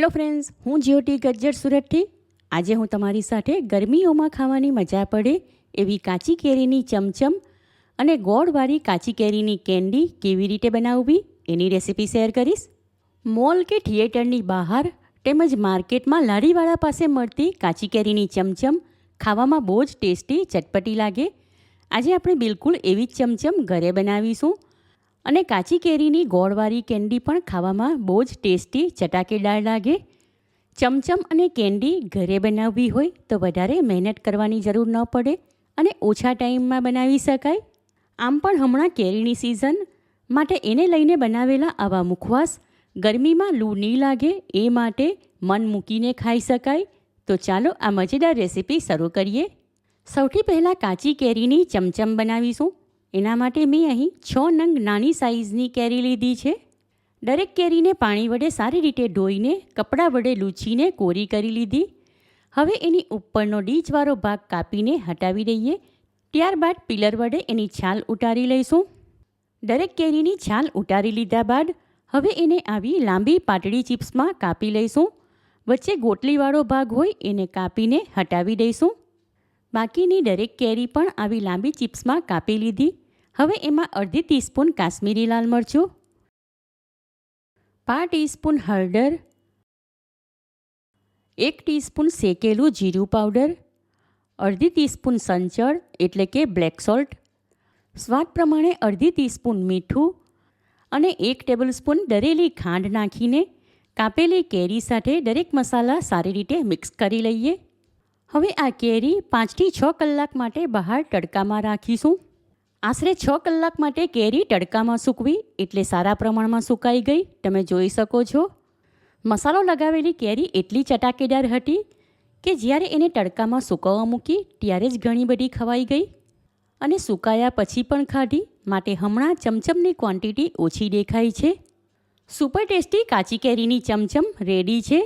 Hello friends હું જ્યોતિ ગજ્જર સુરતથી. આજે હું તમારી સાથે ગરમીઓમાં ખાવાની મજા પડે એવી કાચી કેરીની ચમચમ અને ગોળવાળી કાચી કેરીની કેન્ડી કેવી રીતે બનાવવી એની રેસિપી શેર કરીશ. મોલ કે થિયેટરની બહાર તેમજ માર્કેટમાં લારીવાળા પાસે મળતી કાચી કેરીની ચમચમ ખાવામાં બહુ જ ટેસ્ટી, ચટપટી લાગે. આજે આપણે બિલકુલ એવી જ ચમચમ ઘરે બનાવીશું. અને કાચી કેરીની ગોળવાળી કેન્ડી પણ ખાવામાં બહુ જ ટેસ્ટી ચટાકેદાર લાગે. ચમચમ અને કેન્ડી ઘરે બનાવવી હોય તો વધારે મહેનત કરવાની જરૂર ન પડે અને ઓછા ટાઈમમાં બનાવી શકાય. આમ પણ હમણાં કેરીની સિઝન માટે એને લઈને બનાવેલા આવા મુખવાસ ગરમીમાં લૂ નહીં લાગે, એ માટે મન મૂકીને ખાઈ શકાય. તો ચાલો આ મજેદાર રેસીપી શરૂ કરીએ. સૌથી પહેલાં કાચી કેરીની ચમચમ બનાવીશું. એના માટે મેં અહીં છ નંગ નાની સાઇઝની કેરી લીધી છે. દરેક કેરીને પાણી વડે સારી રીતે ધોઈને, કપડાં વડે લૂછીને કોરી કરી લીધી. હવે એની ઉપરનો ડીચવાળો ભાગ કાપીને હટાવી દઈએ. ત્યારબાદ પિલર વડે એની છાલ ઉતારી લઈશું. દરેક કેરીની છાલ ઉતારી લીધા બાદ હવે એને આવી લાંબી પાતળી ચિપ્સમાં કાપી લઈશું. વચ્ચે ગોટલીવાળો ભાગ હોય એને કાપીને હટાવી દઈશું. બાકીની દરેક કેરી પણ આવી લાંબી ચિપ્સમાં કાપી લીધી. હવે એમાં અડધી ટીસ્પૂન કાશ્મીરી લાલ મરચું, પાંચ ટીસ્પૂન હળદર, એક ટીસ્પૂન શેકેલું જીરું પાવડર, અડધી ટીસ્પૂન સંચળ, એટલે કે બ્લેક સોલ્ટ, સ્વાદ પ્રમાણે અડધી ટીસ્પૂન મીઠું અને એક ટેબલસ્પૂન દરેલી ખાંડ નાખીને કાપેલી કેરી સાથે દરેક મસાલા સારી રીતે મિક્સ કરી લઈએ. હવે આ કેરી પાંચથી છ કલાક માટે બહાર તડકામાં રાખીશું. આશરે છ કલાક માટે કેરી તડકામાં સૂકવી, એટલે સારા પ્રમાણમાં સુકાઈ ગઈ. તમે જોઈ શકો છો. મસાલો લગાવેલી કેરી એટલી ચટાકેદાર હતી કે જ્યારે એને તડકામાં સૂકવવા મૂકી, ત્યારે જ ઘણી બધી ખવાઈ ગઈ અને સુકાયા પછી પણ ખાધી. માટે હમણાં ચમચમની ક્વોન્ટિટી ઓછી દેખાય છે. સુપર ટેસ્ટી કાચી કેરીની ચમચમ રેડી છે.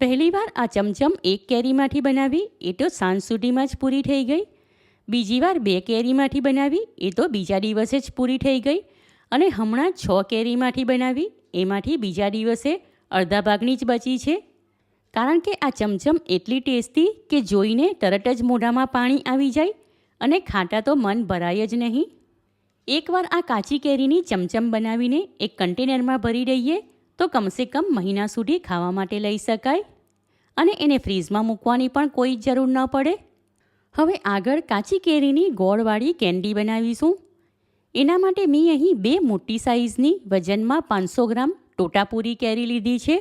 પહેલીવાર આ ચમચમ એક કેરીમાંથી બનાવી, એ તો સાંજ સુધીમાં જ પૂરી થઈ ગઈ. બીજી વાર બે કેરીમાંથી બનાવી, એ તો બીજા દિવસે જ પૂરી થઈ ગઈ. અને હમણાં છ કેરીમાંથી બનાવી, એમાંથી બીજા દિવસે અડધા ભાગની જ બચી છે. કારણ કે આ ચમચમ એટલી ટેસ્ટી કે જોઈને તરત જ મોઢામાં પાણી આવી જાય અને ખાટા તો મન ભરાય જ નહીં. એકવાર આ કાચી કેરીની ચમચમ બનાવીને એક કન્ટેનરમાં ભરી દઈએ, તો કમસે કમ મહિના સુધી ખાવા માટે લઈ શકાય. અને એને ફ્રીઝમાં મૂકવાની પણ કોઈ જરૂર ન પડે. હવે આગળ કાચી કેરીની ગોળવાળી કેન્ડી બનાવીશું. એના માટે મેં અહીં બે મોટી સાઇઝની વજનમાં પાંચસો ગ્રામ ટોટાપૂરી કેરી લીધી છે.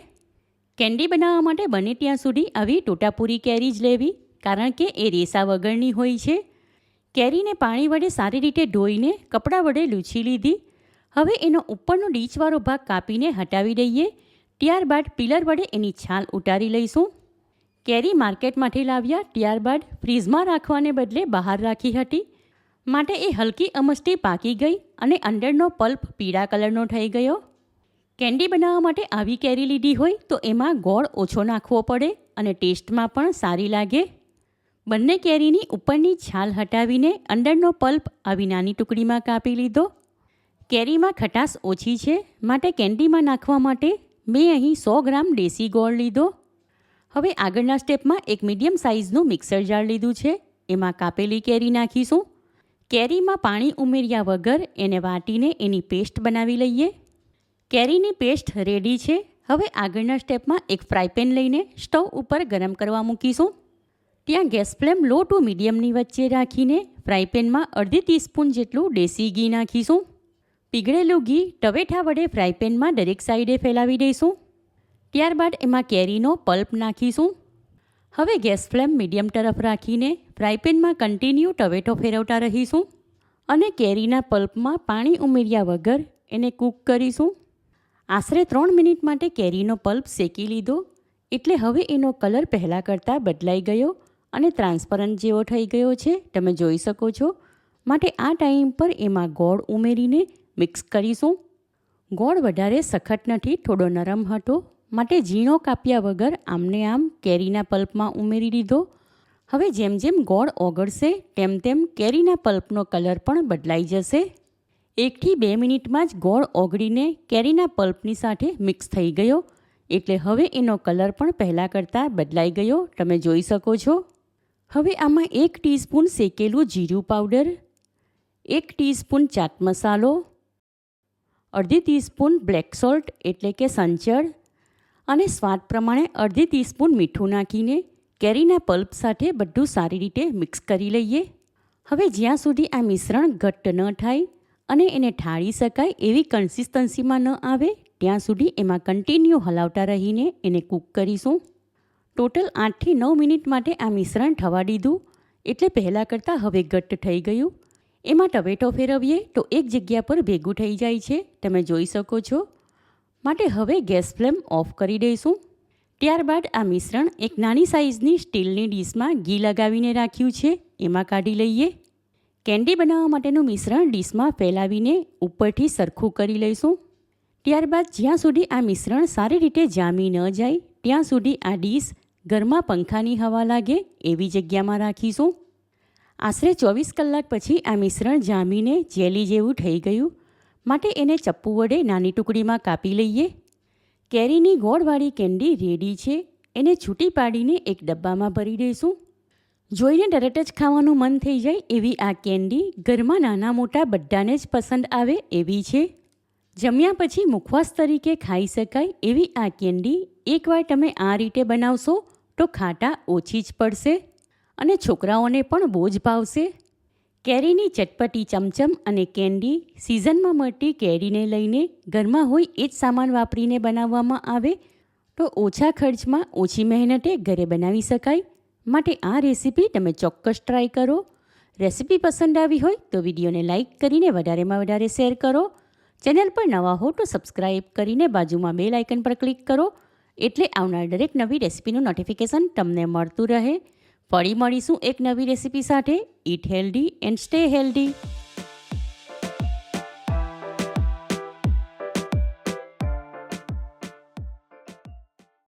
કેન્ડી બનાવવા માટે બને ત્યાં સુધી આવી ટોટાપૂરી કેરી જ લેવી, કારણ કે એ રેસા વગરની હોય છે. કેરીને પાણી વડે સારી રીતે ધોઈને કપડાં વડે લૂછી લીધી. હવે એનો ઉપરનો ડીચવાળો ભાગ કાપીને હટાવી દઈએ. ત્યારબાદ પિલર વડે એની છાલ ઉતારી લઈશું. કેરી માર્કેટમાંથી લાવ્યા ત્યારબાદ ફ્રીઝમાં રાખવાને બદલે બહાર રાખી હતી. માટે એ હલકી અમસ્તી પાકી ગઈ અને અંદરનો પલ્પ પીળા કલરનો થઈ ગયો. કેન્ડી બનાવવા માટે આવી કેરી લીધી હોય તો એમાં ગોળ ઓછો નાખવો પડે અને ટેસ્ટમાં પણ સારી લાગે. બંને કેરીની ઉપરની છાલ હટાવીને અંદરનો પલ્પ આવી નાની ટુકડીમાં કાપી લીધો. કેરીમાં ખટાશ ઓછી છે, માટે કેન્ડીમાં નાખવા માટે મેં અહીં સો ગ્રામ દેશી ગોળ લીધો. હવે આગળના સ્ટેપમાં એક મીડિયમ સાઇઝનું મિક્સર જાર લીધું છે. એમાં કાપેલી કેરી નાખીશું. કેરીમાં પાણી ઉમેર્યા વગર એને વાટીને એની પેસ્ટ બનાવી લઈએ. કેરીની પેસ્ટ રેડી છે. હવે આગળના સ્ટેપમાં એક ફ્રાયપેન લઈને સ્ટવ ઉપર ગરમ કરવા મૂકીશું. ત્યાં ગેસ ફ્લેમ લો ટુ મીડિયમની વચ્ચે રાખીને ફ્રાયપેનમાં અડધી ટીસ્પૂન જેટલું દેશી ઘી નાખીશું. પીગળેલું ઘી ટવેઠા વડે ફ્રાયપેનમાં દરેક સાઈડે ફેલાવી દઈશું. ત્યારબાદ એમાં કેરીનો પલ્પ નાખીશું. હવે ગેસ ફ્લેમ મીડિયમ તરફ રાખીને ફ્રાયપેનમાં કન્ટિન્યુ ટવેટો ફેરવતા રહીશું અને કેરીના પલ્પમાં પાણી ઉમેર્યા વગર એને કૂક કરીશું. આશરે ત્રણ મિનિટ માટે કેરીનો પલ્પ શેકી લીધો, એટલે હવે એનો કલર પહેલાં કરતાં બદલાઈ ગયો અને ટ્રાન્સપરન્ટ જેવો થઈ ગયો છે, તમે જોઈ શકો છો. માટે આ ટાઈમ પર એમાં ગોળ ઉમેરીને મિક્સ કરીશું. ગોળ વધારે સખત નથી, થોડો નરમ હતો. માટે ઝીણો કાપ્યા વગર આમને આમ કેરીના પલ્પમાં ઉમેરી દીધો. હવે જેમ જેમ ગોળ ઓગળશે, તેમ તેમ કેરીના પલ્પનો કલર પણ બદલાઈ જશે. એકથી બે મિનિટમાં જ ગોળ ઓગળીને કેરીના પલ્પની સાથે મિક્સ થઈ ગયો. એટલે હવે એનો કલર પણ પહેલાં કરતાં બદલાઈ ગયો. તમે જોઈ શકો છો. હવે આમાં એક ટીસ્પૂન શેકેલું જીરું પાવડર, એક ટીસ્પૂન ચાટ મસાલો, અડધી ટીસ્પૂન બ્લેક સોલ્ટ એટલે કે સંચળ અને સ્વાદ પ્રમાણે અડધી ટીસ્પૂન મીઠું નાખીને કેરીના પલ્પ સાથે બધું સારી રીતે મિક્સ કરી લઈએ. હવે જ્યાં સુધી આ મિશ્રણ ઘટ્ટ ન થાય અને એને ઠાળી શકાય એવી કન્સિસ્ટન્સીમાં ન આવે, ત્યાં સુધી એમાં કન્ટિન્યુ હલાવતા રહીને એને કૂક કરીશું. ટોટલ આઠથી નવ મિનિટ માટે આ મિશ્રણ થવા દીધું, એટલે પહેલાં કરતાં હવે ઘટ્ટ થઈ ગયું. એમાં ટમેટો ફેરવીએ તો એક જગ્યા પર ભેગું થઈ જાય છે. તમે જોઈ શકો છો. માટે હવે ગેસ ફ્લેમ ઓફ કરી દઈશું. ત્યારબાદ આ મિશ્રણ એક નાની સાઇઝની સ્ટીલની ડીશમાં ઘી લગાવીને રાખ્યું છે. એમાં કાઢી લઈએ. કેન્ડી બનાવવા માટેનું મિશ્રણ ડીશમાં ફેલાવીને ઉપરથી સરખું કરી લઈશું. ત્યારબાદ જ્યાં સુધી આ મિશ્રણ સારી રીતે જામી ન જાય, ત્યાં સુધી આ ડીશ ઘરમાં પંખાની હવા લાગે એવી જગ્યામાં રાખીશું. આશરે ચોવીસ કલાક પછી આ મિશ્રણ જામીને જેલી જેવું થઈ ગયું. માટે એને ચપ્પુ વડે નાની ટુકડીમાં કાપી લઈએ. કેરીની ગોળવાળી કેન્ડી રેડી છે. એને છૂટી પાડીને એક ડબ્બામાં ભરી દઈશું. જોઈને તરત જ ખાવાનું મન થઈ જાય એવી આ કેન્ડી ઘરમાં નાના મોટા બધાને જ પસંદ આવે એવી છે. જમ્યા પછી મુખવાસ તરીકે ખાઈ શકાય એવી આ કેન્ડી એકવાર તમે આ રીતે બનાવશો તો ખાટા ઓછી જ પડશે અને છોકરાઓને પણ બહુ જ ભાવશે. કેરીની ચટપટી ચમચમ અને કેન્ડી સિઝનમાં મળતી કેરીને લઈને ઘરમાં હોય એ જ સામાન વાપરીને બનાવવામાં આવે, તો ઓછા ખર્ચમાં ઓછી મહેનતે ઘરે બનાવી શકાય. માટે આ રેસીપી તમે ચોક્કસ ટ્રાય કરો. રેસીપી પસંદ આવી હોય તો વિડીયોને લાઇક કરીને વધારેમાં વધારે શેર કરો. ચેનલ પર નવા હો તો સબસ્ક્રાઈબ કરીને બાજુમાં બેલ આઇકન પર ક્લિક કરો. એટલે આવનાર દરેક નવી રેસીપીનું નોટિફિકેશન તમને મળતું રહે. ફરી મળીશું એક નવી રેસીપી સાથે. Eat healthy and stay healthy